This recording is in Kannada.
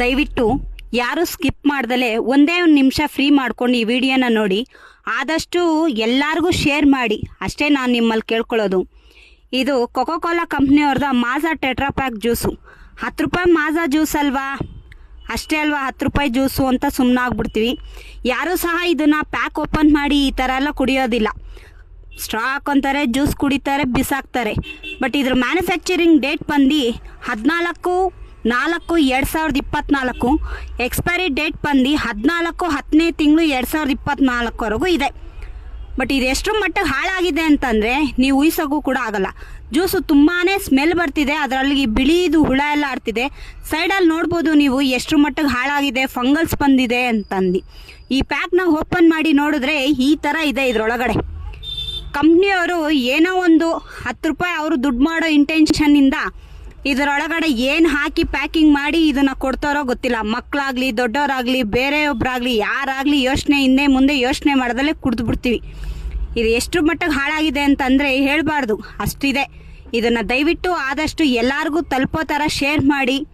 ದಯವಿಟ್ಟು ಯಾರು ಸ್ಕಿಪ್ ಮಾಡ್ದಲೆ ಒಂದೇ ಒಂದು ನಿಮಿಷ ಫ್ರೀ ಮಾಡ್ಕೊಂಡು ಈ ವಿಡಿಯೋನ ನೋಡಿ. ಆದಷ್ಟು ಎಲ್ಲರಿಗೂ ಶೇರ್ ಮಾಡಿ. ಅಷ್ಟೇ ನಾನು ನಿಮ್ಮಲ್ಲಿ ಕೇಳ್ಕೊಳ್ಳೋದು. ಇದು ಕೊಕೋ ಕೋಲಾ ಕಂಪ್ನಿಯವ್ರದ ಮಾಜಾ ಟೆಟ್ರಾ ಪ್ಯಾಕ್ ಜ್ಯೂಸು ಹತ್ತು ರೂಪಾಯಿ ಮಾಜಾ ಜ್ಯೂಸ್ ಅಲ್ವಾ? ಅಷ್ಟೇ ಅಲ್ವಾ ಹತ್ತು ರೂಪಾಯಿ ಜ್ಯೂಸು ಅಂತ ಸುಮ್ಮನೆ ಆಗ್ಬಿಡ್ತೀವಿ ಯಾರೂ ಸಹ ಇದನ್ನು ಪ್ಯಾಕ್ ಓಪನ್ ಮಾಡಿ ಈ ಥರ ಎಲ್ಲ ಕುಡಿಯೋದಿಲ್ಲ. ಸ್ಟ್ರಾ ಹಾಕೊತಾರೆ ಜ್ಯೂಸ್ ಕುಡಿತಾರೆ, ಬಿಸಾಕ್ತಾರೆ. ಬಟ್ ಇದ್ರ ಮ್ಯಾನುಫ್ಯಾಕ್ಚರಿಂಗ್ ಡೇಟ್ ಬಂದು ಹದಿನಾಲ್ಕು ನಾಲ್ಕು, ಎರಡು ಸಾವಿರದ ಇಪ್ಪತ್ತ್ನಾಲ್ಕು ಎಕ್ಸ್ಪೈರಿ ಡೇಟ್ ಬಂದು ಹದಿನಾಲ್ಕು, ಹತ್ತನೇ ತಿಂಗಳು ಎರಡು ಸಾವಿರದ ಇಪ್ಪತ್ತ್ನಾಲ್ಕವರೆಗೂ ಇದೆ. ಬಟ್ ಇದು ಎಷ್ಟು ಮಟ್ಟಿಗೆ ಹಾಳಾಗಿದೆ ಅಂತಂದರೆ ನೀವು ಉಯಿಸೋಕ್ಕೂ ಕೂಡ ಆಗಲ್ಲ. ಜ್ಯೂಸು ತುಂಬಾ ಸ್ಮೆಲ್ ಬರ್ತಿದೆ, ಅದರಲ್ಲಿ ಬಿಳಿದು ಹುಳ ಎಲ್ಲ ಆಡ್ತಿದೆ. ಸೈಡಲ್ಲಿ ನೋಡ್ಬೋದು ನೀವು ಎಷ್ಟು ಮಟ್ಟಿಗೆ ಹಾಳಾಗಿದೆ, ಫಂಗಲ್ಸ್ ಬಂದಿದೆ ಅಂತಂದು. ಈ ಪ್ಯಾಕ್ನ ಓಪನ್ ಮಾಡಿ ನೋಡಿದ್ರೆ ಈ ಥರ ಇದೆ ಇದರೊಳಗಡೆ. ಕಂಪ್ನಿಯವರು ಏನೋ ಒಂದು ಹತ್ತು ರೂಪಾಯಿ ಅವರು ದುಡ್ಡು ಮಾಡೋ ಇಂಟೆನ್ಷನ್ನಿಂದ ಇದರೊಳಗಡೆ ಏನು ಹಾಕಿ ಪ್ಯಾಕಿಂಗ್ ಮಾಡಿ ಇದನ್ನ ಕೊಡ್ತಾರೋ ಗೊತ್ತಿಲ್ಲ. ಮಕ್ಕಳಾಗಲಿ ದೊಡ್ಡವರಾಗ್ಲಿ ಬೇರೆಯೊಬ್ಬರಾಗ್ಲಿ ಯಾರಾಗ್ಲಿ ಯೋಚನೆ ಹಿಂದೆ ಮುಂದೆ ಯೋಚನೆ ಮಾಡೋದಲ್ಲೇ ಕುಡ್ದು ಬಿಡ್ತೀವಿ. ಇದು ಎಷ್ಟು ಮಟ್ಟಿಗೆ ಹಾಳಾಗಿದೆ ಅಂತಂದರೆ ಹೇಳಬಾರ್ದು. ಅಷ್ಟಿದೆ. ಇದನ್ನು ದಯವಿಟ್ಟು ಆದಷ್ಟು ಎಲ್ಲರಿಗೂ ತಲುಪೋ ಥರ ಶೇರ್ ಮಾಡಿ.